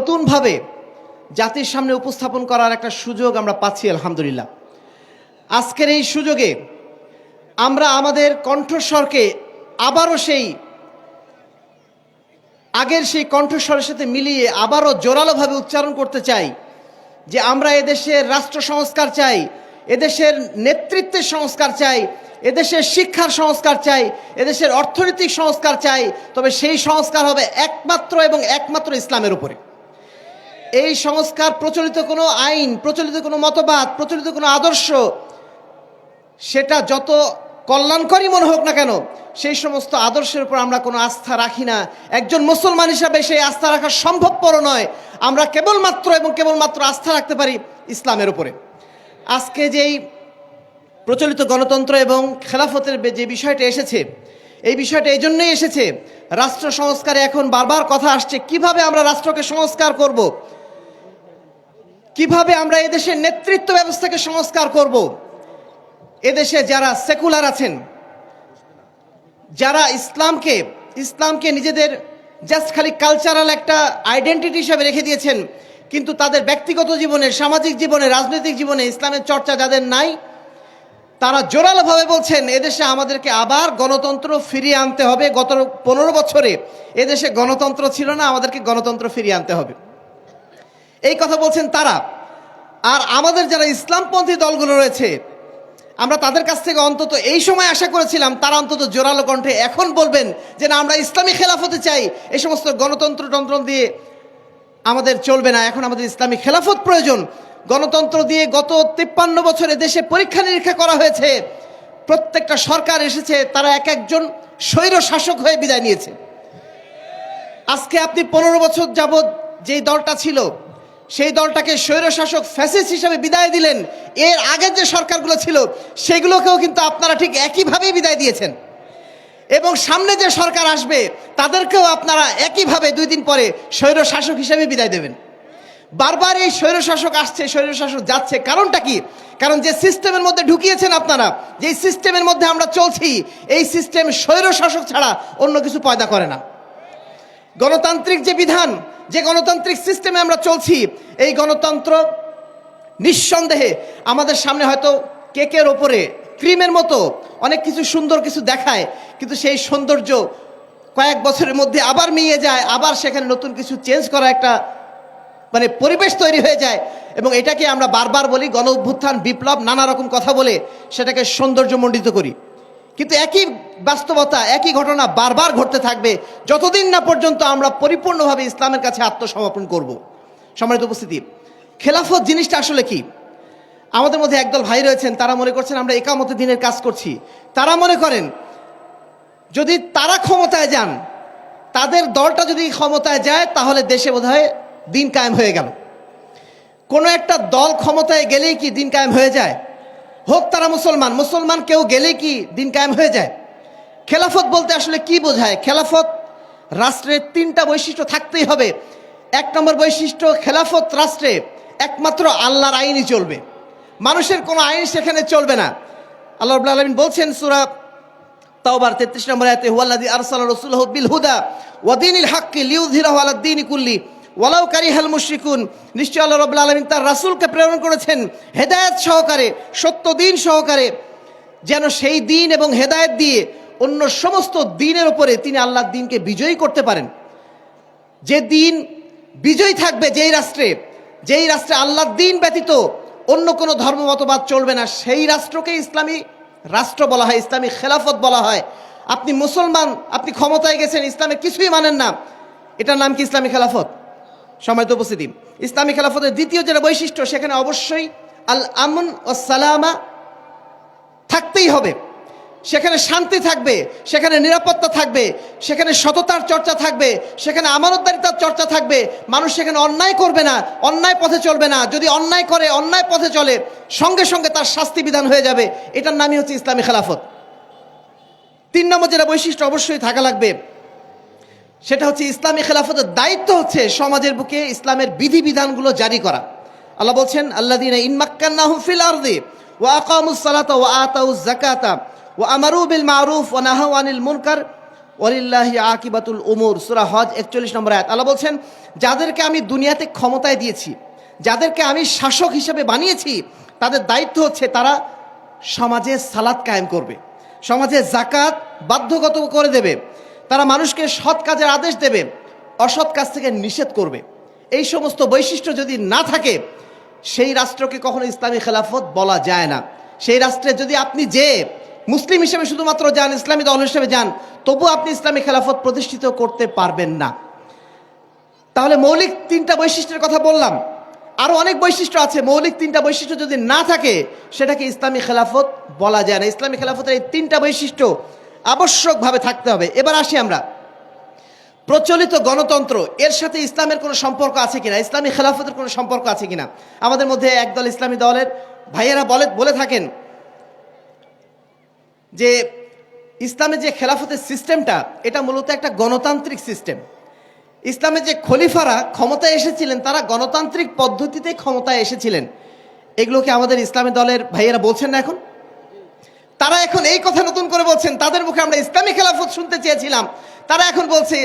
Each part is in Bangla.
নতুনভাবে জাতির সামনে উপস্থাপন করার একটা সুযোগ আমরা পাচ্ছি, আলহামদুলিল্লাহ। আজকের এই সুযোগে আমরা আমাদের কণ্ঠস্বরকে আবারও সেই, আগের সেই কণ্ঠস্বরের সাথে মিলিয়ে আবারও জোরালোভাবে উচ্চারণ করতে চাই যে আমরা এদেশের রাষ্ট্র সংস্কার চাই, এদেশের নেতৃত্বের সংস্কার চাই, এদেশের শিক্ষার সংস্কার চাই, এদেশের অর্থনৈতিক সংস্কার চাই, তবে সেই সংস্কার হবে একমাত্র এবং একমাত্র ইসলামের উপরে। এই সংস্কার প্রচলিত কোনো আইন, প্রচলিত কোনো মতবাদ, প্রচলিত কোনো আদর্শ, সেটা যত কল্যাণকরী মনে হোক না কেন, সেই সমস্ত আদর্শের উপর আমরা কোনো আস্থা রাখি না। একজন মুসলমান হিসাবে সেই আস্থা রাখা সম্ভবপর নয়। আমরা কেবলমাত্র এবং কেবলমাত্র আস্থা রাখতে পারি ইসলামের উপরে। আজকে যেই প্রচলিত গণতন্ত্র এবং খেলাফতের যে বিষয়টা এসেছে, এই বিষয়টা এই জন্যই এসেছে, রাষ্ট্র সংস্কারে এখন বারবার কথা আসছে, কীভাবে আমরা রাষ্ট্রকে সংস্কার করব? কীভাবে আমরা এদেশের নেতৃত্ব ব্যবস্থাকে সংস্কার করব? এদেশে যারা সেকুলার আছেন, যারা ইসলামকে ইসলামকে নিজেদের জাস্ট খালি কালচারাল একটা আইডেন্টিটি হিসাবে রেখে দিয়েছেন, কিন্তু তাদের ব্যক্তিগত জীবনে, সামাজিক জীবনে, রাজনৈতিক জীবনে ইসলামের চর্চা যাদের নাই, তারা জোরালোভাবে বলছেন, এদেশে আমাদেরকে আবার গণতন্ত্র ফিরিয়ে আনতে হবে। গত পনেরো বছরে এদেশে গণতন্ত্র ছিল না, আমাদেরকে গণতন্ত্র ফিরিয়ে আনতে হবে। এই কথা বলছেন তারা। আর আমাদের যারা ইসলামপন্থী দলগুলো রয়েছে, আমরা তাদের কাছ থেকে অন্তত এই সময় আশা করেছিলাম, তারা অন্তত জোরালো কণ্ঠে এখন বলবেন যে, না, আমরা ইসলামী খেলাফতে চাই। এই সমস্ত গণতন্ত্র তন্ত্র দিয়ে আমাদের চলবে না। এখন আমাদের ইসলামী খেলাফত প্রয়োজন। গণতন্ত্র দিয়ে গত তিপ্পান্ন বছরে দেশে পরীক্ষা নিরীক্ষা করা হয়েছে। প্রত্যেকটা সরকার এসেছে, তারা এক একজন স্বৈর শাসক হয়ে বিদায় নিয়েছে। আজকে আপনি পনেরো বছর যাবৎ যেই দলটা ছিল সেই দলটাকে স্বৈরশাসক ফ্যাসিস্ট হিসাবে বিদায় দিলেন। এর আগের যে সরকারগুলো ছিল, সেগুলোকেও কিন্তু আপনারা ঠিক একইভাবেই বিদায় দিয়েছেন। এবং সামনে যে সরকার আসবে, তাদেরকেও আপনারা একইভাবে দুই দিন পরে স্বৈরশাসক হিসেবে বিদায় দেবেন। বারবার এই স্বৈরশাসক আসছে, স্বৈরশাসক যাচ্ছে। কারণটা কি? কারণ যে সিস্টেমের মধ্যে ঢুকিয়েছেন আপনারা যে সিস্টেমের মধ্যে আমরা চলছি, এই সিস্টেম স্বৈরশাসক ছাড়া অন্য কিছু পয়দা করে না। গণতান্ত্রিক যে বিধান, যে গণতান্ত্রিক সিস্টেমে আমরা চলছি, এই গণতন্ত্র নিঃসন্দেহে আমাদের সামনে হয়তো কেকের ওপরে, ক্রিমের মতো অনেক কিছু সুন্দর কিছু দেখায়, কিন্তু সেই সৌন্দর্য কয়েক বছরের মধ্যে আবার মিয়ে যায়, আবার সেখানে নতুন কিছু চেঞ্জ করা একটা মানে পরিবেশ তৈরি হয়ে যায় এবং এটাকে আমরা বারবার বলি গণ অভ্যুত্থান বিপ্লব, নানা রকম কথা বলে সেটাকে সৌন্দর্যমণ্ডিত করি। কিন্তু একই বাস্তবতা, একই ঘটনা বারবার ঘটতে থাকবে। যতদিন না পর্যন্ত আমরা পরিপূর্ণভাবে ইসলামের কাছে আত্মসমর্পণ করব। সম্মানিত উপস্থিতি, খেলাফত জিনিসটা আসলে কি? আমাদের মধ্যে একদল ভাই রয়েছেন, তারা মনে করছেন আমরা একামতে দিনের কাজ করছি। তারা মনে করেন, যদি তারা ক্ষমতায় যান, তাদের দলটা যদি ক্ষমতায় যায়, তাহলে দেশে বোধহয় দিন কায়েম হয়ে গেল। কোনো একটা দল ক্ষমতায় গেলেই কি দিন কায়েম হয়ে যায়? হোক তারা মুসলমান মুসলমান কেউ গেলেই কি দিন কায়েম হয়ে যায়? খেলাফত বলতে আসলে কি বোঝায়? খেলাফত রাষ্ট্রের তিনটা বৈশিষ্ট্য থাকতেই হবে। এক নম্বর বৈশিষ্ট্য, খেলাফত রাষ্ট্রে একমাত্র আল্লাহর আইনই চলবে। মানুষের কোনো আইন সেখানে চলবে না। আল্লাহ রাব্বুল আলামিন বলছেন সূরা তাওবার 33 নম্বর আয়াতে, হুয়াল্লাযী আরসালা রাসূলাহু বিল হুদা ওয়া দীনিল হাক্কি লিইয়ুযহিরাহু আলাদ দীনি কুল্লি। ওয়ালাউ কারিহাল মুশরিকুন, নিশ্চয় আল্লাহ রাব্বুল আলামিন তার রাসুলকে প্রেরণ করেছেন হেদায়েত সহকারে, সত্য দিন সহকারে, যেন সেই দিন এবং হেদায়েত দিয়ে অন্য সমস্ত দিনের উপরে তিনি আল্লাহর দিনকে বিজয়ী করতে পারেন। যে দিন বিজয়ী থাকবে যেই রাষ্ট্রে যেই রাষ্ট্রে আল্লাহর দিন ব্যতীত অন্য কোনো ধর্ম মতবাদ চলবে না, সেই রাষ্ট্রকে ইসলামী রাষ্ট্র বলা হয়, ইসলামী খেলাফত বলা হয়। আপনি মুসলমান, আপনি ক্ষমতায় গেছেন, ইসলামে কিছুই মানেন না। এটার নাম কি ইসলামী খেলাফত? সময়ত উপস্থিতি। ইসলামী খেলাফতের দ্বিতীয় যেটা বৈশিষ্ট্য, সেখানে অবশ্যই আল আমন ও সালামা থাকতেই হবে। সেখানে শান্তি থাকবে, সেখানে নিরাপত্তা থাকবে, সেখানে সততার চর্চা থাকবে, সেখানে আমানতদারিতার চর্চা থাকবে। মানুষ সেখানে অন্যায় করবে না, অন্যায় পথে চলবে না। যদি অন্যায় করে, অন্যায় পথে চলে, সঙ্গে সঙ্গে তার শাস্তি বিধান হয়ে যাবে। এটার নামই হচ্ছে ইসলামী খেলাফত। তিন নম্বর যেটা বৈশিষ্ট্য অবশ্যই থাকা লাগবে সেটা হচ্ছে ইসলামী খেলাফতের দায়িত্ব হচ্ছে সমাজের বুকে ইসলামের বিধিবিধানগুলো জারি করা। আল্লাহ বলছেন আল্লাহ দিন ইনমাক্কান্নাহুম ফিল আরদি ওয়া আকামুস সালাতা ওয়া আতাউজ যাকাতা ওয়া আমারু বিল মারুফ ওয়া নাহাউ আনিল মুনকার ওলিল্লাহি আকিবাতুল উমর। সুরা হজ একচল্লিশ নম্বর আয়াত। আল্লাহ বলছেন, যাদেরকে আমি দুনিয়াতে ক্ষমতায় দিয়েছি, যাদেরকে আমি শাসক হিসেবে বানিয়েছি, তাদের দায়িত্ব হচ্ছে তারা সমাজে সালাত কায়েম করবে, সমাজে জাকাত বাধ্যগত করে দেবে। তারা মানুষকে সৎ কাজের আদেশ দেবে, অসৎ কাজ থেকে নিষেধ করবে। এই সমস্ত বৈশিষ্ট্য যদি না থাকে, সেই রাষ্ট্রকে কখনো ইসলামী খেলাফত বলা যায় না। সেই রাষ্ট্রে যদি আপনি যে মুসলিম হিসেবে শুধুমাত্র যান, ইসলামী দল হিসেবে যান, তবু আপনি ইসলামী খেলাফত প্রতিষ্ঠিত করতে পারবেন না। তাহলে মৌলিক তিনটা বৈশিষ্ট্যের কথা বললাম। আরও অনেক বৈশিষ্ট্য আছে। মৌলিক তিনটা বৈশিষ্ট্য যদি না থাকে, সেটাকে ইসলামী খেলাফত বলা যায় না। ইসলামী খেলাফতের এই তিনটা বৈশিষ্ট্য আবশ্যকভাবে থাকতে হবে। এবার আসি আমরা। প্রচলিত গণতন্ত্র, এর সাথে ইসলামের কোনো সম্পর্ক আছে কিনা? ইসলামী খেলাফতের কোনো সম্পর্ক আছে কিনা? আমাদের মধ্যে একদল ইসলামী দলের ভাইয়েরা বলে বলে থাকেন যে ইসলামের যে খেলাফতের সিস্টেমটা, এটা মূলত একটা গণতান্ত্রিক সিস্টেম। ইসলামের যে খলিফারা ক্ষমতায় এসেছিলেন, তারা গণতান্ত্রিক পদ্ধতিতে ক্ষমতায় এসেছিলেন। এগুলোকে আমাদের ইসলামী দলের ভাইয়েরা বলছেন না এখন? তারা এখন এই কথা নতুন করে বলছেন, তাদের মুখে আমরা ইসলামী খেলাফত শুনতে চেয়েছিলাম। তারা এখন বলছে,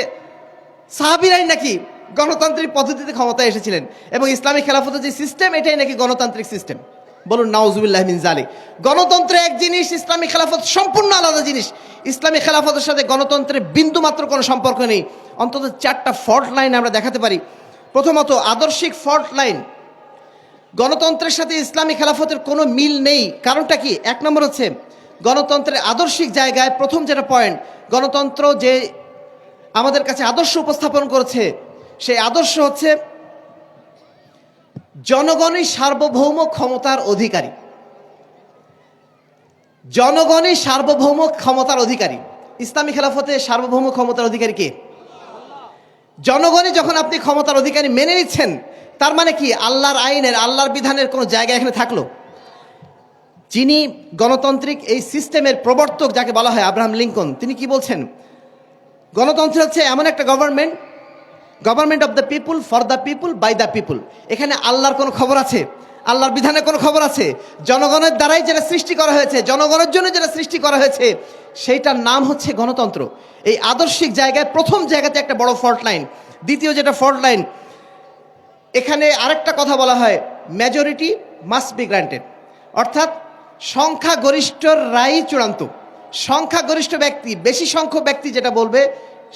সাহাবিরাই নাকি গণতান্ত্রিক পদ্ধতিতে ক্ষমতায় এসেছিলেন এবং ইসলামী খেলাফতের যে সিস্টেম এটাই নাকি গণতান্ত্রিক সিস্টেম বলুন, নাউজুবিল্লাহ মিন গণতন্ত্র এক জিনিস, ইসলামী খেলাফত সম্পূর্ণ আলাদা জিনিস। ইসলামী খেলাফতের সাথে গণতন্ত্রের বিন্দু মাত্র কোনো সম্পর্ক নেই। অন্তত চারটা ফল্ট লাইন আমরা দেখাতে পারি। প্রথমত, আদর্শিক ফল্ট লাইন গণতন্ত্রের সাথে ইসলামী খেলাফতের কোনো মিল নেই। কারণটা কি? এক নম্বর হচ্ছে গণতন্ত্রের আদর্শিক জায়গায় প্রথম যেটা পয়েন্ট গণতন্ত্র যে আমাদের কাছে আদর্শ উপস্থাপন করেছে, সেই আদর্শ হচ্ছে জনগণই সার্বভৌম ক্ষমতার অধিকারী। জনগণই সার্বভৌম ক্ষমতার অধিকারী। ইসলামী খেলাফতে সার্বভৌম ক্ষমতার অধিকারী কে? জনগণই যখন আপনি ক্ষমতার অধিকারী মেনে নিচ্ছেন, তার মানে কি? আল্লাহর আইনের, আল্লাহর বিধানের কোনো জায়গা এখানে থাকল? যিনি গণতান্ত্রিক এই সিস্টেমের প্রবর্তক যাকে বলা হয় আব্রাহাম লিঙ্কন, তিনি কি বলছেন? গণতন্ত্র হচ্ছে এমন একটা government government of the people for the people by the people এখানে আল্লাহর কোনো খবর আছে? আল্লাহর বিধানের কোনো খবর আছে? জনগণের দ্বারাই যেটা সৃষ্টি করা হয়েছে, জনগণের জন্য যেটা সৃষ্টি করা হয়েছে, সেইটার নাম হচ্ছে গণতন্ত্র। এই আদর্শিক জায়গায় প্রথম জায়গাতে একটা বড় ফল্ট লাইন দ্বিতীয় যেটা ফল্ট লাইন এখানে আরেকটা কথা বলা হয় মেজরিটি মাস্ট বি গ্রান্টেড অর্থাৎ সংখ্যাগরিষ্ঠ রাই চূড়ান্ত। সংখ্যাগরিষ্ঠ ব্যক্তি, বেশি সংখ্যক ব্যক্তি যেটা বলবে,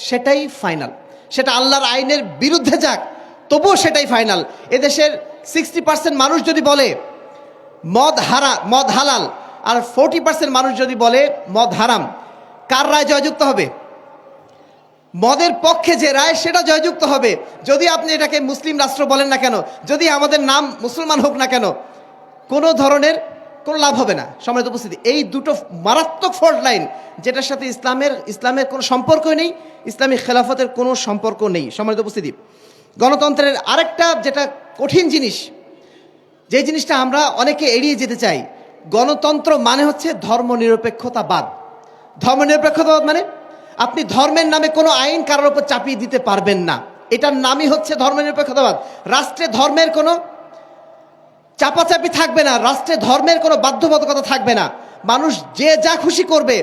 সেটাই ফাইনাল সেটা আল্লাহর আইনের বিরুদ্ধে যাক, তবুও সেটাই ফাইনাল এদেশের সিক্সটি পার্সেন্ট মানুষ যদি বলে, মদ হারা, মদ হালাল, আর ফোরটি পার্সেন্ট মানুষ যদি বলে, মদ হারাম, কার রায় জয়যুক্ত হবে? মদের পক্ষে যে রায়, সেটা জয়যুক্ত হবে। যদি আপনি এটাকে মুসলিম রাষ্ট্র বলেন না কেন, যদি আমাদের নাম মুসলমান হোক না কেন, কোনো ধরনের কোনো লাভ হবে না। সম্মানিত উপস্থিতি। এই দুটো মারাত্মক ফল্ট লাইন যেটার সাথে ইসলামের ইসলামের কোনো সম্পর্কই নেই, ইসলামী খেলাফতের কোনো সম্পর্ক নেই। সম্মানিত উপস্থিতি। গণতন্ত্রের আরেকটা যেটা কঠিন জিনিস, যে জিনিসটা আমরা অনেকে এড়িয়ে যেতে চাই, গণতন্ত্র মানে হচ্ছে ধর্মনিরপেক্ষতাবাদ ধর্মনিরপেক্ষতাবাদ মানে আপনি ধর্মের নামে কোনো আইন কারোর উপর চাপিয়ে দিতে পারবেন না। এটার নামই হচ্ছে ধর্মনিরপেক্ষতাবাদ রাষ্ট্রে ধর্মের কোনো চাপাচাপি থাকবে না, রাষ্ট্রে ধর্মের কোনো বাধ্যবাধকতা থাকবে না। মানুষ যে যা খুশি করবে,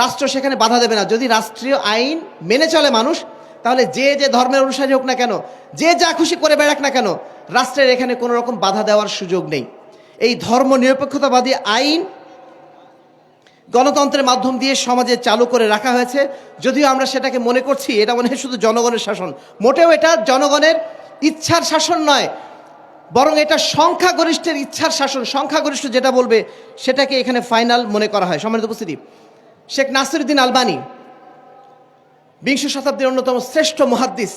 রাষ্ট্র সেখানে বাধা দেবে না। যদি রাষ্ট্রীয় আইন মেনে চলে মানুষ, তাহলে যে যে ধর্মের অনুসারী হোক না কেন, যে যা খুশি করে বেড়াক না কেন, রাষ্ট্রের এখানে কোনো রকম বাধা দেওয়ার সুযোগ নেই। এই ধর্ম নিরপেক্ষতাবাদী আইন গণতন্ত্রের মাধ্যম দিয়ে সমাজে চালু করে রাখা হয়েছে। যদিও আমরা সেটাকে মনে করছি, এটা মনে হয় শুধু জনগণের শাসন। মোটেও এটা জনগণের ইচ্ছার শাসন নয় বরং এটা সংখ্যাগরিষ্ঠের ইচ্ছার শাসন। সংখ্যাগরিষ্ঠ যেটা বলবে, সেটাকে এখানে ফাইনাল মনে করা হয়। সম্মানিত উপস্থিতি, শেখ নাসিরুদ্দিন আলবানি, বিংশ শতাব্দীর অন্যতম শ্রেষ্ঠ মহাদ্দিস,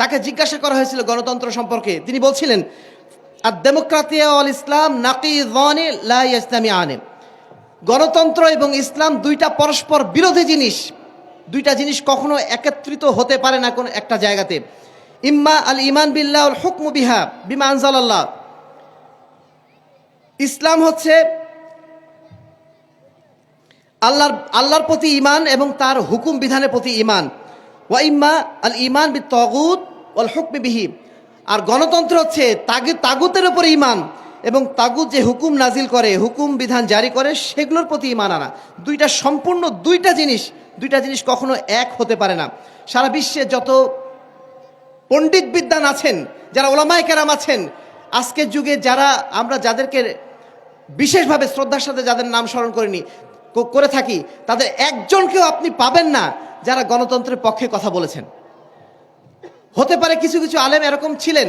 তাকে জিজ্ঞাসা করা হয়েছিল গণতন্ত্র সম্পর্কে। তিনি বলছিলেন আর ডেমোক্রাতিয়া অল ইসলাম নাকি ইসলামী আনে গণতন্ত্র এবং ইসলাম দুইটা পরস্পর বিরোধী জিনিস। দুইটা জিনিস কখনো একত্রিত হতে পারে না কোনো একটা জায়গাতে। ইম্মা আল ইমান বিল্লাহ হুকমু বিহা বিমা আনজালাল্লাহ। ইসলাম হচ্ছে আল্লাহর আল্লাহর প্রতি ইমান এবং তার হুকুম বিধানের প্রতি ইমান ওয়া ইম্মা আল ইমান বি তগুত ওয়াল হুকমি বিহি। আর গণতন্ত্র হচ্ছে তাগি, তাগুতের উপরে ইমান এবং তাগুত যে হুকুম নাজিল করে, হুকুম বিধান জারি করে, সেগুলোর প্রতি ইমান আনা। দুইটা সম্পূর্ণ দুইটা জিনিস দুইটা জিনিস কখনো এক হতে পারে না। সারা বিশ্বে যত পণ্ডিত বিদ্যান আছেন, যারা ওলামায় কেরাম আছেন, আজকের যুগে যারা, আমরা যাদেরকে বিশেষভাবে শ্রদ্ধার সাথে যাদের নাম স্মরণ করিনি করে থাকি, তাদের একজনকেও আপনি পাবেন না যারা গণতন্ত্রের পক্ষে কথা বলেছেন। হতে পারে কিছু কিছু আলেম এরকম ছিলেন,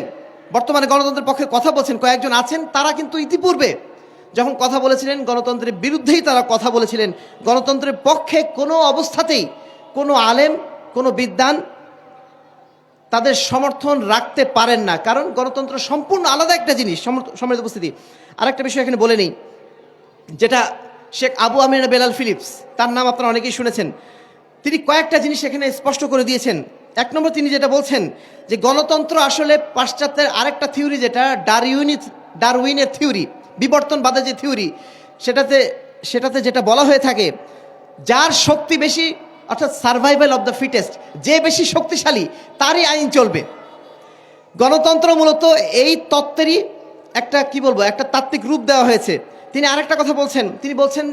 বর্তমানে গণতন্ত্রের পক্ষে কথা বলছেন, কয়েকজন আছেন, তারা কিন্তু ইতিপূর্বে যখন কথা বলেছিলেন, গণতন্ত্রের বিরুদ্ধেই তারা কথা বলেছিলেন, গণতন্ত্রের পক্ষে কোনো অবস্থাতেই কোনো আলেম, কোনো বিদ্বান তাদের সমর্থন রাখতে পারেন না। কারণ গণতন্ত্র সম্পূর্ণ আলাদা একটা জিনিস সম্মানিত উপস্থিতি। আরেকটা বিষয় এখানে বলে নেই, যেটা শেখ আবু আমির বেলাল ফিলিপস, তার নাম আপনারা অনেকেই শুনেছেন। তিনি কয়েকটা জিনিস এখানে স্পষ্ট করে দিয়েছেন। এক নম্বর তিনি যেটা বলছেন যে গণতন্ত্র আসলে পাশ্চাত্যের আরেকটা থিওরি, যেটা ডারউইনি, ডারউইনের থিওরি, বিবর্তনবাদের যে থিওরি, সেটাতে সেটাতে যেটা বলা হয়ে থাকে, যার শক্তি বেশি অর্থাৎ সার্ভাইভাল অফ দ্য ফিটেস্ট যে বেশি শক্তিশালী, তারই আইন চলবে। গণতন্ত্র মূলত এই তত্ত্বেরই একটা, কি বলব, একটা তাত্ত্বিক রূপ দেওয়া হয়েছে। তিনি আরেকটা কথা বলছেন, তিনি বলছেন,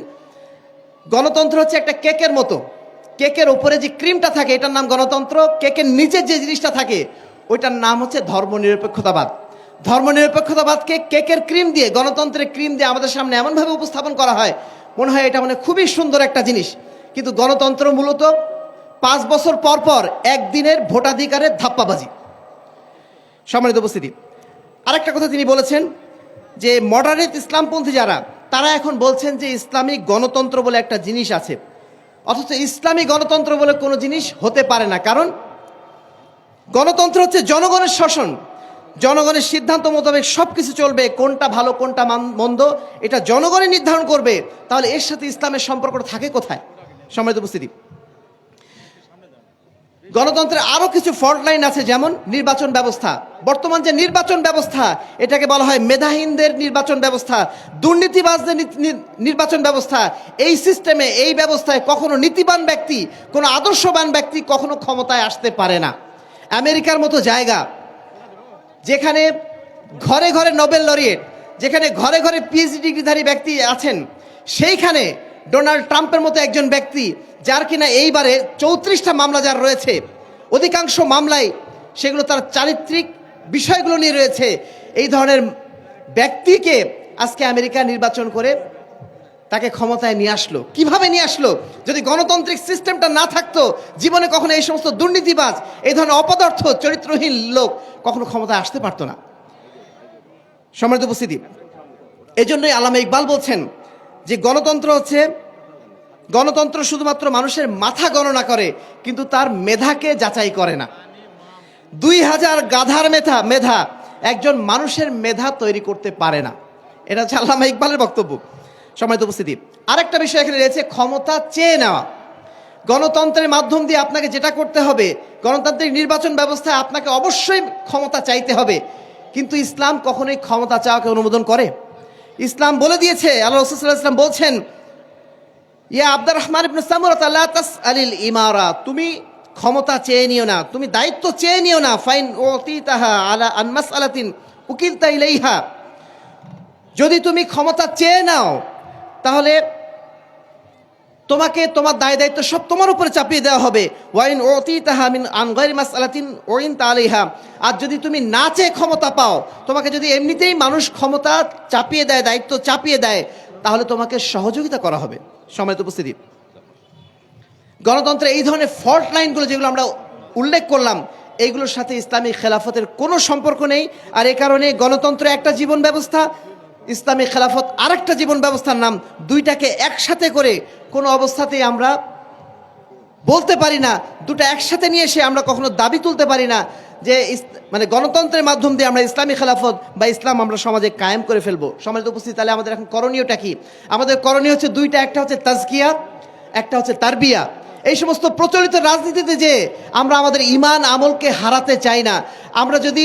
গণতন্ত্র হচ্ছে একটা কেকের মতো। কেকের ওপরে যে ক্রিমটা থাকে, এটার নাম গণতন্ত্র। কেকের নিচে যে জিনিসটা থাকে, ওইটার নাম হচ্ছে ধর্মনিরপেক্ষতাবাদ। ধর্মনিরপেক্ষতাবাদকে কেকের ক্রিম দিয়ে, গণতন্ত্রের ক্রিম দিয়ে আমাদের সামনে এমনভাবে উপস্থাপন করা হয়, মনে হয় এটা মানে খুবই সুন্দর একটা জিনিস। কিন্তু গণতন্ত্র মূলত পাঁচ বছর পর পর একদিনের ভোটাধিকারের ধাপ্পাবাজি। সম্মানিত উপস্থিতি, আরেকটা কথা তিনি বলেছেন যে মডারেট ইসলামপন্থী যারা, তারা এখন বলছেন যে ইসলামিক গণতন্ত্র বলে একটা জিনিস আছে। অথচ ইসলামী গণতন্ত্র বলে কোনো জিনিস হতে পারে না। কারণ গণতন্ত্র হচ্ছে জনগণের শাসন জনগণের সিদ্ধান্ত মোতাবেক সব কিছু চলবে, কোনটা ভালো, কোনটা মন্দ, এটা জনগণই নির্ধারণ করবে। তাহলে এর সাথে ইসলামের সম্পর্কটা থাকে কোথায়? সম্মানিত উপস্থিতি। গণতন্ত্রের আরও কিছু ফল্ট লাইন আছে, যেমন নির্বাচন ব্যবস্থা। বর্তমান যে নির্বাচন ব্যবস্থা, এটাকে বলা হয় মেধাহীনদের নির্বাচন ব্যবস্থা, দুর্নীতিবাজদের নির্বাচন ব্যবস্থা। এই সিস্টেমে এই ব্যবস্থায় কখনো নীতিবান ব্যক্তি, কোনো আদর্শবান ব্যক্তি কখনো ক্ষমতায় আসতে পারে না। আমেরিকার মতো জায়গা, যেখানে ঘরে ঘরে নোবেল লরিয়েট, যেখানে ঘরে ঘরে পিএইচডি ডিগ্রিধারী ব্যক্তি আছেন, সেইখানে ডোনাল্ড ট্রাম্পের মতো একজন ব্যক্তি যার কিনা এইবারে চৌত্রিশটা মামলা যার রয়েছে, অধিকাংশ মামলায় সেগুলো তার চারিত্রিক বিষয়গুলো নিয়ে রয়েছে। এই ধরনের ব্যক্তিকে আজকে আমেরিকা নির্বাচন করে তাকে ক্ষমতায় নিয়ে আসলো। কীভাবে নিয়ে আসলো? যদি গণতান্ত্রিক সিস্টেমটা না থাকতো, জীবনে কখনো এই সমস্ত দুর্নীতিবাজ, এই ধরনের অপদার্থ, চরিত্রহীন লোক কখনো ক্ষমতায় আসতে পারতো না। সম্মানিত উপস্থিতি এই জন্যই আলামা ইকবাল বলছেন যে গণতন্ত্র হচ্ছে, গণতন্ত্র শুধুমাত্র মানুষের মাথা গণনা করে, কিন্তু তার মেধাকে যাচাই করে না। দুই হাজার গাধার মেধা মেধা, একজন মানুষের মেধা তৈরি করতে পারে না। এটা হচ্ছে আল্লামা ইকবালের বক্তব্য। সময়ত উপস্থিতি, আরেকটা বিষয় এখানে রয়েছে, ক্ষমতা চেয়ে নেওয়া। গণতন্ত্রের মাধ্যম দিয়ে আপনাকে যেটা করতে হবে, গণতান্ত্রিক নির্বাচন ব্যবস্থায় আপনাকে অবশ্যই ক্ষমতা চাইতে হবে। কিন্তু ইসলাম কখনোই ক্ষমতা চাওয়াকে অনুমোদন করে। ইসলাম বলে দিয়েছে, আল্লাহ রসুল্লাহ ইসলাম বলছেন, ইয়া আব্দুর রহমান ইবনে সামুরাত আল্লাহ তাস আলিল ইমারা, তুমি ক্ষমতা চেয়ে নিও না, তুমি দায়িত্ব চেয়ে নিও না, ফাইন ওতিতাহা আলা আনমাস আলাতিন উকিল তাইলেইহা যদি তুমি ক্ষমতা চেয়ে নাও, তাহলে তোমাকে তোমার দায় দায়িত্ব সব তোমার উপরে চাপিয়ে দেওয়া হবে। ওয়াইন ওতি তাহা মিন আনগরি মাস আলাতিন ওইন তালিহা আর যদি তুমি না চেয়ে ক্ষমতা পাও, তোমাকে যদি এমনিতেই মানুষ ক্ষমতা চাপিয়ে দেয়, দায়িত্ব চাপিয়ে দেয়, তাহলে তোমাকে সহযোগিতা করা হবে। সময়ত উপস্থিতি। গণতন্ত্রে এই ধরনের ফল্ট লাইনগুলো যেগুলো আমরা উল্লেখ করলাম, এইগুলোর সাথে ইসলামী খেলাফতের কোনো সম্পর্ক নেই। আর এ কারণে গণতন্ত্র একটা জীবন ব্যবস্থা ইসলামী খেলাফত আরেকটা জীবন ব্যবস্থার নাম, দুইটাকে একসাথে করে কোনো অবস্থাতেই আমরা বলতে পারি না, দুটো একসাথে নিয়ে এসে আমরা কখনো দাবি তুলতে পারি না যে মানে গণতন্ত্রের মাধ্যম দিয়ে আমরা ইসলামী খেলাফত বা ইসলাম আমরা সমাজে কায়েম করে ফেলব। সমাজে উপস্থিত তাহলে আমাদের এখন করণীয়টা কি? আমাদের করণীয় হচ্ছে দুইটা, একটা হচ্ছে তাজকিয়া, একটা হচ্ছে তারবিয়া। এই সমস্ত প্রচলিত রাজনীতিতে যে আমরা আমাদের ইমান আমলকে হারাতে চাই না, আমরা যদি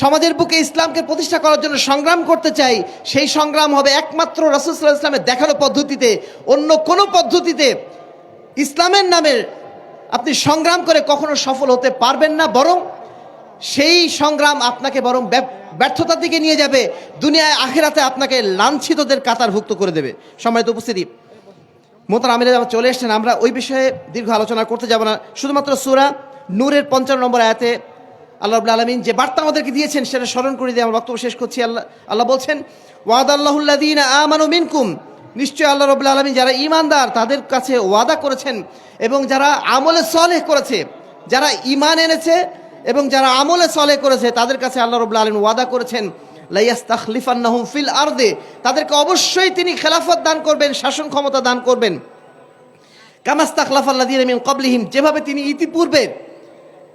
সমাজের বুকে ইসলামকে প্রতিষ্ঠা করার জন্য সংগ্রাম করতে চাই, সেই সংগ্রাম হবে একমাত্র রসুল্লাহ ইসলামের দেখানো পদ্ধতিতে। অন্য কোনো পদ্ধতিতে ইসলামের নামে আপনি সংগ্রাম করে কখনো সফল হতে পারবেন না, বরং সেই সংগ্রাম আপনাকে বরং ব্যর্থতার দিকে নিয়ে যাবে, দুনিয়ায় আখেরাতে আপনাকে লাঞ্ছিতদের কাতারভুক্ত করে দেবে। সম্মানিত উপস্থিতি মোতার আমিরা আমার চলে এসছেন, আমরা ওই বিষয়ে দীর্ঘ আলোচনা করতে যাব না। শুধুমাত্র সুরা নূরের পঞ্চান্ন নম্বর আয়াতে আল্লাহ রবুল্লা আলমিন যে বার্তা আমাদেরকে দিয়েছেন সেটা স্মরণ করে দিয়ে আমার বক্তব্য শেষ করছি। আল্লাহ আল্লাহ বলছেন ওয়াদ আল্লাহুল্লাদিন আমানু মিনকুম। নিশ্চয় আল্লাহ রবুল্লা আলমিন যারা ইমানদার তাদের কাছে ওয়াদা করেছেন এবং যারা আমলে সলেহ করেছে, যারা ইমান এনেছে এবং যারা আমলে সলেহ করেছে, তাদের কাছে আল্লাহ রবুল্লা আলমিন ওয়াদা করেছেন লাইয়াস তাখলিফান্নাহুম ফিল আরদে। তাদেরকে অবশ্যই তিনি খেলাফত দান করবেন, শাসন ক্ষমতা দান করবেন। কামাস্তাখলাফাল্লাদিন কবলিহিম যেভাবে তিনি ইতিপূর্বে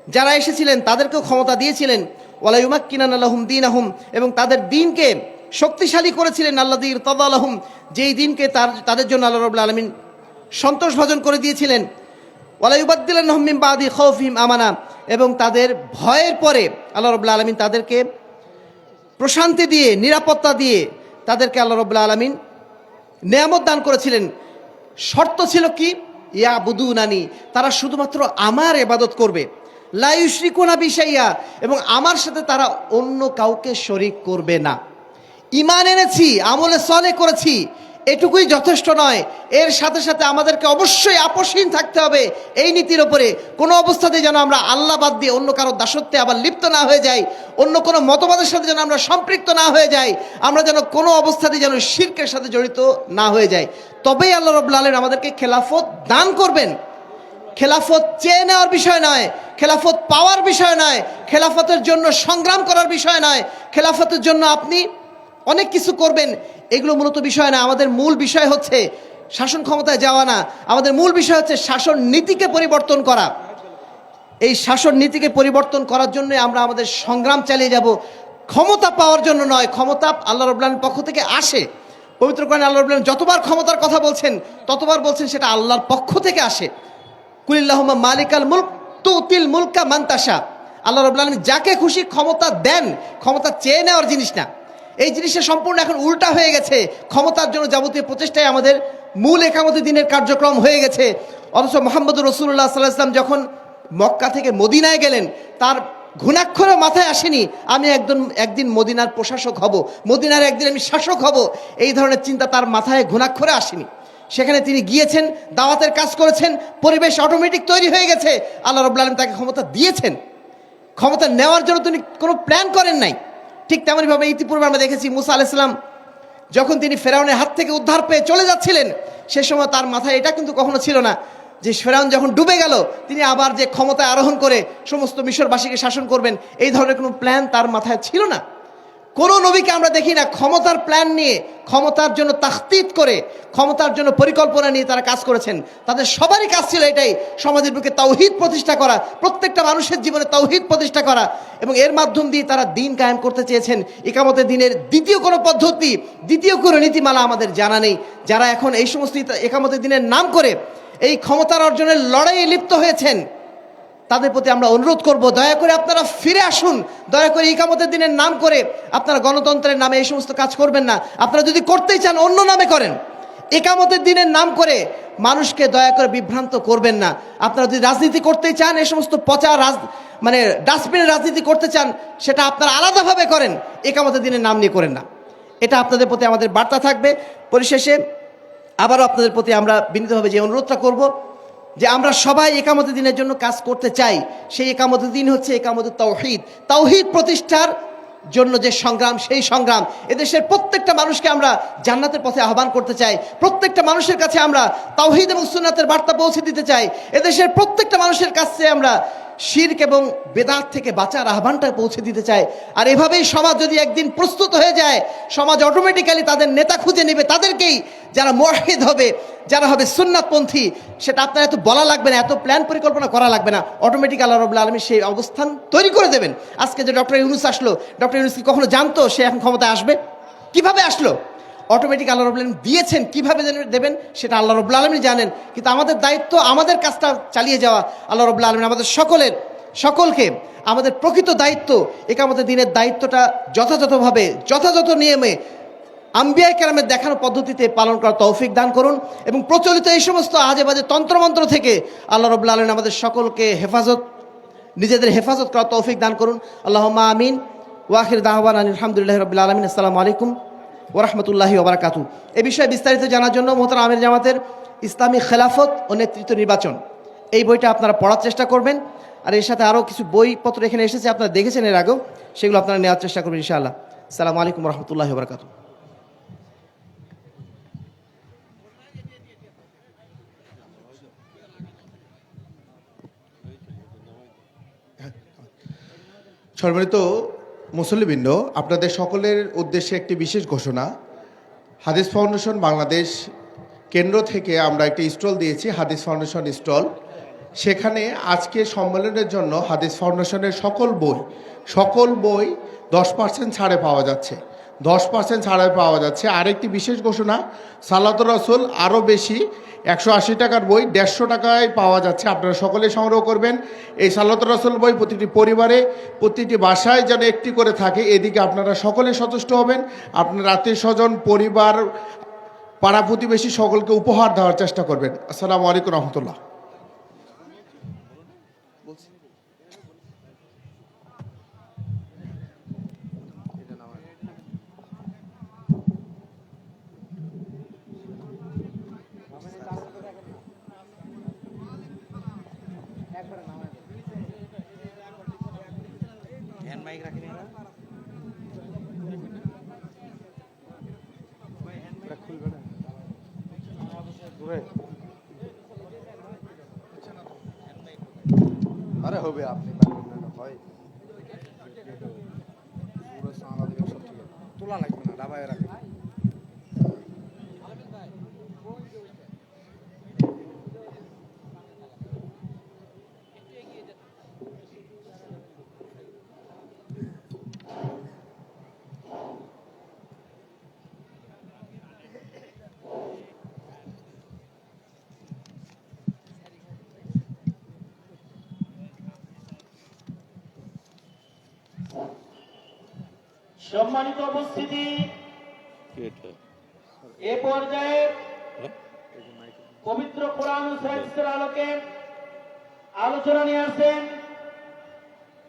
যারা এসেছিলেন, তাদেরকেও ক্ষমতা দিয়েছিলেন। ওয়ালাইমাক্কিনান আল্লাহুম দিন আহম এবং তাদের দিনকে শক্তিশালী করেছিলেন আল্লাদির তদালাহুম যেই দিনকে তার, তাদের জন্য আল্লাহ রবুল্লা আলমিন সন্তোষ ভজন করে দিয়েছিলেন। ওয়ালাইবাদ্দিলান হমিম বাদি খৌফিম আমানা এবং তাদের ভয়ের পরে আল্লাহ রবুল্লা আলমিন তাদেরকে প্রশান্তি দিয়ে, নিরাপত্তা দিয়ে তাদেরকে আল্লাহ রবুল্লা আলমিন নেয়ামত দান করেছিলেন। শর্ত ছিল কি? ইয়া বুদু নানি তারা শুধুমাত্র আমার এবাদত করবে। লাইশ্রিকোনা বিষাইয়া এবং আমার সাথে তারা অন্য কাউকে শরিক করবে না। ইমান এনেছি, আমলে সলে করেছি, এটুকুই যথেষ্ট নয়। এর সাথে সাথে আমাদেরকে অবশ্যই আপসহীন থাকতে হবে এই নীতির ওপরে কোনো অবস্থাতে যেন আমরা আল্লাহ বাদ দিয়ে অন্য কারও দাসত্বে আবার লিপ্ত না হয়ে যাই, অন্য কোনো মতবাদের সাথে যেন আমরা সম্পৃক্ত না হয়ে যাই, আমরা যেন কোনো অবস্থাতে যেন শির্কের সাথে জড়িত না হয়ে যাই। তবেই আল্লাহ রব্লা আলম আমাদেরকে খেলাফত দান করবেন। খেলাফত চেয়ে নেওয়ার বিষয় নয় খেলাফত পাওয়ার বিষয় নয়, খেলাফতের জন্য সংগ্রাম করার বিষয় নয়, খেলাফতের জন্য আপনি অনেক কিছু করবেন, এগুলো মূলত বিষয় না আমাদের মূল বিষয় হচ্ছে শাসন ক্ষমতায় যাওয়া না। আমাদের মূল বিষয় হচ্ছে শাসন নীতিকে পরিবর্তন করা। এই শাসন নীতিকে পরিবর্তন করার জন্য আমরা আমাদের সংগ্রাম চালিয়ে যাব। ক্ষমতা পাওয়ার জন্য নয়, ক্ষমতা আল্লাহ রবুল্লাহর পক্ষ থেকে আসে। পবিত্র কোরআন আল্লাহ রবুল্লাহ যতবার ক্ষমতার কথা বলছেন, ততবার বলছেন সেটা আল্লাহর পক্ষ থেকে আসে। কুলিল্লাহমা মালিকাল মুলক তুতিল মুলকা মান্তাসা আল্লাহ রবুল্লাহ আলমী যাকে খুশি ক্ষমতা দেন, ক্ষমতা চেয়ে নেওয়ার জিনিস না। এই জিনিসটা সম্পূর্ণ এখন উল্টা হয়ে গেছে। ক্ষমতার জন্য যাবতীয় প্রচেষ্টায় আমাদের মূল একামতি দিনের কার্যক্রম হয়ে গেছে। অথচ মোহাম্মদ রসুল্লাহ সাল্লাহ ইসলাম যখন মক্কা থেকে মদিনায় গেলেন, তার ঘুণাক্ষরও মাথায় আসেনি, আমি একদম একদিন মদিনার প্রশাসক হব, মদিনার একদিন আমি শাসক হব। এই ধরনের চিন্তা তার মাথায় ঘুণাক্ষরে আসেনি। সেখানে তিনি গিয়েছেন, দাওয়াতের কাজ করেছেন, পরিবেশ অটোমেটিক তৈরি হয়ে গেছে। আল্লাহ রব্লা আলম তাকে ক্ষমতা দিয়েছেন। ক্ষমতা নেওয়ার জন্য তিনি কোনো প্ল্যান করেন নাই। ঠিক তেমনইভাবে ইতিপূর্বে আমরা দেখেছি মুসা আলাইসালাম যখন তিনি ফেরাউনের হাত থেকে উদ্ধার পেয়ে চলে যাচ্ছিলেন, সে সময় তার মাথায় এটা কিন্তু কখনো ছিল না যে ফেরাউন যখন ডুবে গেল, তিনি আবার যে ক্ষমতায় আরোহণ করে সমস্ত মিশরবাসীকে শাসন করবেন, এই ধরনের কোনো প্ল্যান তার মাথায় ছিল না। কোনো নবীকে আমরা দেখি না ক্ষমতার প্ল্যান নিয়ে ক্ষমতার জন্য তাখতিত করে, ক্ষমতার জন্য পরিকল্পনা নিয়ে তারা কাজ করেছেন। তাদের সবারই কাজ ছিল এটাই, সমাজের বুকে তৌহিদ প্রতিষ্ঠা করা, প্রত্যেকটা মানুষের জীবনে তৌহিদ প্রতিষ্ঠা করা এবং এর মাধ্যম দিয়ে তারা দিন কায়েম করতে চেয়েছেন। একামতের দিনের দ্বিতীয় কোনো পদ্ধতি, দ্বিতীয় কোনো নীতিমালা আমাদের জানা নেই। যারা এখন এই সমস্ত একামতের দিনের নাম করে, এই ক্ষমতার অর্জনের লড়াইয়ে লিপ্ত হয়েছেন তাদের প্রতি আমরা অনুরোধ করব, দয়া করে আপনারা ফিরে আসুন। দয়া করে ইকামতের দিনের নাম করে আপনারা গণতন্ত্রের নামে এই সমস্ত কাজ করবেন না। আপনারা যদি করতেই চান, অন্য নামে করেন। একামতের দিনের নাম করে মানুষকে দয়া করে বিভ্রান্ত করবেন না। আপনারা যদি রাজনীতি করতেই চান, এই সমস্ত পচা রাজ মানে ডাস্টবিনের রাজনীতি করতে চান, সেটা আপনারা আলাদাভাবে করেন। একামতের দিনের নাম নিয়ে করেন না। এটা আপনাদের প্রতি আমাদের বার্তা থাকবে। পরিশেষে আবারও আপনাদের প্রতি আমরা বিনীতভাবে যে অনুরোধটা করব যে আমরা সবাই একামত দিনের জন্য কাজ করতে চাই, সেই একামত দিন হচ্ছে একামত তৌহিদ তৌহিদ প্রতিষ্ঠার জন্য যে সংগ্রাম, সেই সংগ্রাম এদেশের প্রত্যেকটা মানুষকে আমরা জান্নাতের পথে আহ্বান করতে চাই। প্রত্যেকটা মানুষের কাছে আমরা তাওহিদ এবং সুন্নাতের বার্তা পৌঁছে দিতে চাই। এদেশের প্রত্যেকটা মানুষের কাছে আমরা শির্ক এবং বেদাত থেকে বাঁচার আহ্বানটা পৌঁছে দিতে চায়। আর এভাবেই সমাজ যদি একদিন প্রস্তুত হয়ে যায়, সমাজ অটোমেটিক্যালি তাদের নেতা খুঁজে নেবে, তাদেরকেই যারা মোয়াহিদ হবে, যারা হবে সুন্নাতপন্থী, সেটা আপনার এত বলা লাগবে না, এত প্ল্যান পরিকল্পনা করা লাগবে না। অটোমেটিক আল্লাহ রবুল্লা আলমী সেই অবস্থান তৈরি করে দেবেন। আজকে যে ডক্টর ইউনুস আসলো, ডক্টর ইউনুস কি কখনো জানতো সে এখন ক্ষমতায় আসবে? কীভাবে আসলো? অটোমেটিক আল্লাহ রবুল্লা দিয়েছেন, কীভাবে দেবেন, সেটা আল্লাহ রবুল্লা আলমী জানেন। কিন্তু আমাদের দায়িত্ব, আমাদের কাজটা চালিয়ে যাওয়া আল্লাহ রবুল্লা আলমিন আমাদের সকলের, সকলকে আমাদের প্রকৃত দায়িত্ব। একামতের দিনের দায়িত্বটা যথাযথভাবে, যথাযথ নিয়মে আম্বিয়া কেরামের দেখানো পদ্ধতিতে পালন করার তৌফিক দান করুন এবং প্রচলিত এই সমস্ত আজে বাজে তন্ত্রমন্ত্র থেকে আল্লাহ রবুল্লা আলমিন আমাদের সকলকে হেফাজত, নিজেদের হেফাজত করার তৌফিক দান করুন। আল্লাহ আমিন। ওয়াখির দাহবান আলহামদুলিল্লাহ রবিল্লা আলমিন। আসসালামু আলাইকুম। ওরহমতুল্লাহি ওবরাকাতু এ বিষয়ে বিস্তারিত জানার জন্য মোহতার আমির জামাতের ইসলামী খেলাফত ও নেতৃত্ব নির্বাচন। এই বইটা আপনারা পড়ার চেষ্টা করবেন, আর এর সাথে আরও কিছু বইপত্র এখানে এসেছে, আপনারা দেখেছেন এর আগেও, সেগুলো আপনারা নেওয়ার চেষ্টা করবেন ইনশাআল্লাহ। সালামু আলাইকুম রহমতুল্লাহ বরকাত। সম্মানিত মুসল্লিবৃন্দ, আপনাদের সকলের উদ্দেশ্যে একটি বিশেষ ঘোষণা। হাদিস ফাউন্ডেশন বাংলাদেশ কেন্দ্র থেকে আমরা একটি স্টল দিয়েছি, হাদিস ফাউন্ডেশন স্টল। সেখানে আজকে সম্মেলনের জন্য হাদিস ফাউন্ডেশনের সকল বই সকল বই দশ পার্সেন্ট ছাড়ে পাওয়া যাচ্ছে। দশ পার্সেন্ট ছাড়ে পাওয়া যাচ্ছে। আরেকটি বিশেষ ঘোষণা সালাত রসুল আরও বেশি একশো আশি টাকার বই, দেড়শো টাকায় পাওয়া যাচ্ছে। আপনারা সকলে সংগ্রহ করবেন। এই সালাত রসল বই প্রতিটি পরিবারে, প্রতিটি বাসায় যেন একটি করে থাকে। এদিকে আপনারা সকলে সচেষ্ট হবেন। আপনার আত্মীয় স্বজন পরিবার, পাড়া প্রতিবেশী সকলকে উপহার দেওয়ার চেষ্টা করবেন। আসসালামু আলাইকুম রহমতুল্লাহ। আরে হবে আপনি ভাই তোলা লাগবে না ডাবায় রাখেন সম্মানিত উপস্থিতি। এ পর্যায়ে পবিত্র কোরআন হাদিসের আলোকে আলোচনা নিয়ে আসেন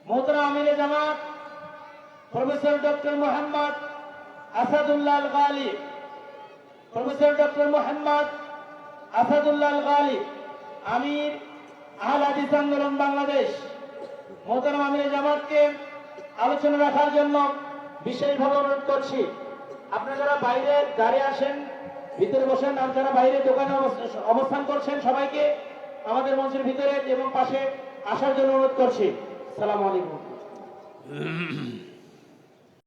মোহতরা আমিরে জামাত professor doctor Mohammad Asadullah Galib professor doctor Mohammad Asadullah Galib আমির আহল হাদিস আন্দোলন বাংলাদেশ মোহতরম আমিরে জামাতকে আলোচনা রাখার জন্য বিশেষভাবে অনুরোধ করছি, আপনারা যারা বাইরে দাঁড়িয়ে আসেন, ভিতরে বসেন, আর যারা বাইরে দোকানে অবস- অবস্থান করছেন সবাইকে আমাদের মঞ্চের ভিতরে এবং পাশে আসার জন্য অনুরোধ করছি। সালাম আলাইকুম।